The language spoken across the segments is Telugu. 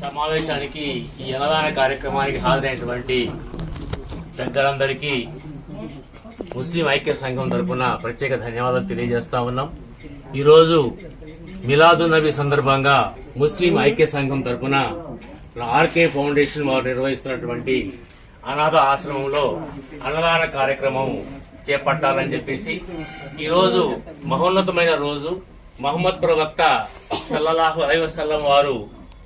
సమావేశానికి ఈ అన్నదాన కార్యక్రమానికి హాజరైనటువంటి పెద్దలందరికీ ముస్లిం ఐక్య సంఘం తరపున ప్రత్యేక ధన్యవాదాలు తెలియజేస్తా ఉన్నాం. ఈరోజు మిలాదు నబీ సందర్భంగా ముస్లిం ఐక్య సంఘం తరపున ఆర్కే ఫౌండేషన్ వారు నిర్వహిస్తున్నటువంటి అనాథ ఆశ్రమంలో అన్నదాన కార్యక్రమం చేపట్టాలని చెప్పేసి ఈరోజు మహోన్నతమైన రోజు. మహమ్మద్ ప్రవక్త సల్లల్లాహు అలైహి వారు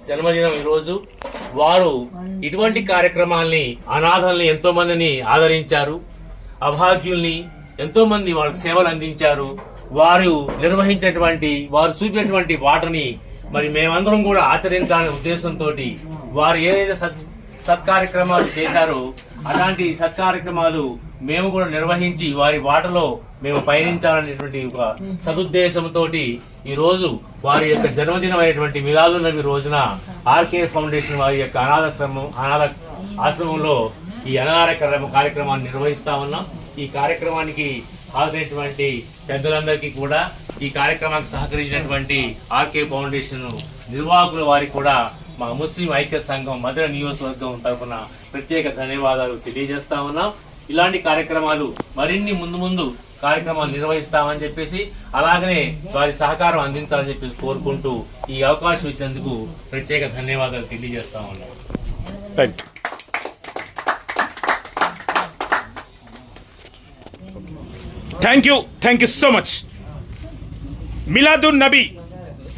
జన్మదినం ఈరోజు. రోజు వారు ఇటువంటి కార్యక్రమాల్ని అనాథల్ని ఎంతో మందిని ఆదరించారు. అభాగ్యుల్ని ఎంతో మంది వాళ్ళకి సేవలు అందించారు. వారు నిర్వహించినటువంటి వారు చూపినటువంటి వాటని మరి మేమందరం కూడా ఆచరించాలనే ఉద్దేశంతో వారు ఏదైతే సత్కార్యక్రమాలు చేశారో. అలాంటి సత్కార్యక్రమాలు మేము కూడా నిర్వహించి వారి బాటలో మేము పయనించాలనేటువంటి ఒక సదుద్దేశంతో ఈ రోజు వారి యొక్క జన్మదినం అయినటువంటి మిలాదు నబి రోజున ఆర్కే ఫౌండేషన్ వారి యొక్క అనాథాశ్రమం అనాథ ఆశ్రమంలో ఈ అనాథ కార్యక్రమాన్ని నిర్వహిస్తా ఉన్నాం. ఈ కార్యక్రమానికి హాజరైనటువంటి పెద్దలందరికీ కూడా ఈ కార్యక్రమానికి సహకరించినటువంటి ఆర్కే ఫౌండేషన్ నిర్వాహకుల వారికి కూడా మా ముస్లిం ఐక్య సంఘం మధుర నియోజకవర్గం తరఫున ప్రత్యేక ధన్యవాదాలు తెలియజేస్తా ఉన్నాం. ఇలాంటి కార్యక్రమాలు మరిన్ని ముందు ముందు కార్యక్రమాలు నిర్వహిస్తామని చెప్పేసి అలాగనే వారి సహకారం అందించాలని చెప్పేసి కోరుకుంటూ ఈ అవకాశం ఇచ్చినందుకు ప్రత్యేక ధన్యవాదాలు తెలియజేస్తా ఉన్నాం. Thank you thank you so much Miladun Nabi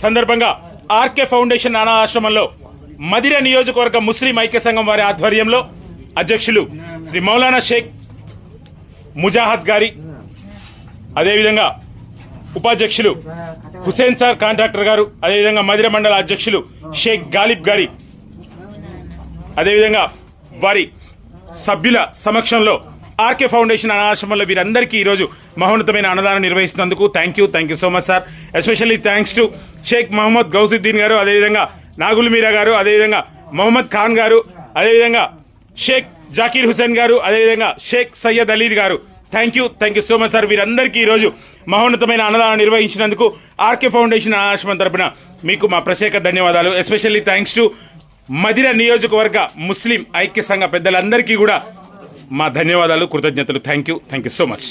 సందర్భంగా ఆర్కే ఫౌండేషన్ అనాశ్రమంలో మదిర నియోజకవర్గ ముస్లిం ఐక్య సంఘం వారి ఆధ్వర్యంలో అధ్యక్షులు శ్రీ మౌలానా షేక్ ముజాహద్ గారి అదేవిధంగా ఉపాధ్యక్షులు హుసేన్ సార్ కాంట్రాక్టర్ గారు అదేవిధంగా మదిర మండల అధ్యక్షులు షేక్ గాలిబ్ గారి అదేవిధంగా వారి సభ్యుల సమక్షంలో ఆర్కే ఫౌండేషన్ అనాశ్రమంలో వీరందరికీ ఈరోజు మహోన్నతమైన అన్నదానం నిర్వహిస్తున్నందుకు thank you thank you so much sir especially thanks to Shaik Mohammed Gousuddin garu అదేవిధంగా నాగుల్ మీరా గారు అదేవిధంగా మొహమ్మద్ ఖాన్ గారు అదేవిధంగా షేక్ జాకీర్ హుసేన్ గారు అదేవిధంగా Shaik Syed Alid garu. Thank you thank you so much sir వీరందరికీ ఈరోజు మహోన్నతమైన అన్నదానం నిర్వహించినందుకు ఆర్కే ఫౌండేషన్ అనాశ్రమం తరపున మీకు మా ప్రత్యేక ధన్యవాదాలు. ఎస్పెషల్లీ థ్యాంక్స్ టు మదిర నియోజకవర్గ ముస్లిం ఐక్య సంఘ పెద్దలందరికీ కూడా మా ధన్యవాదాలు కృతజ్ఞతలు. Thank you thank you so much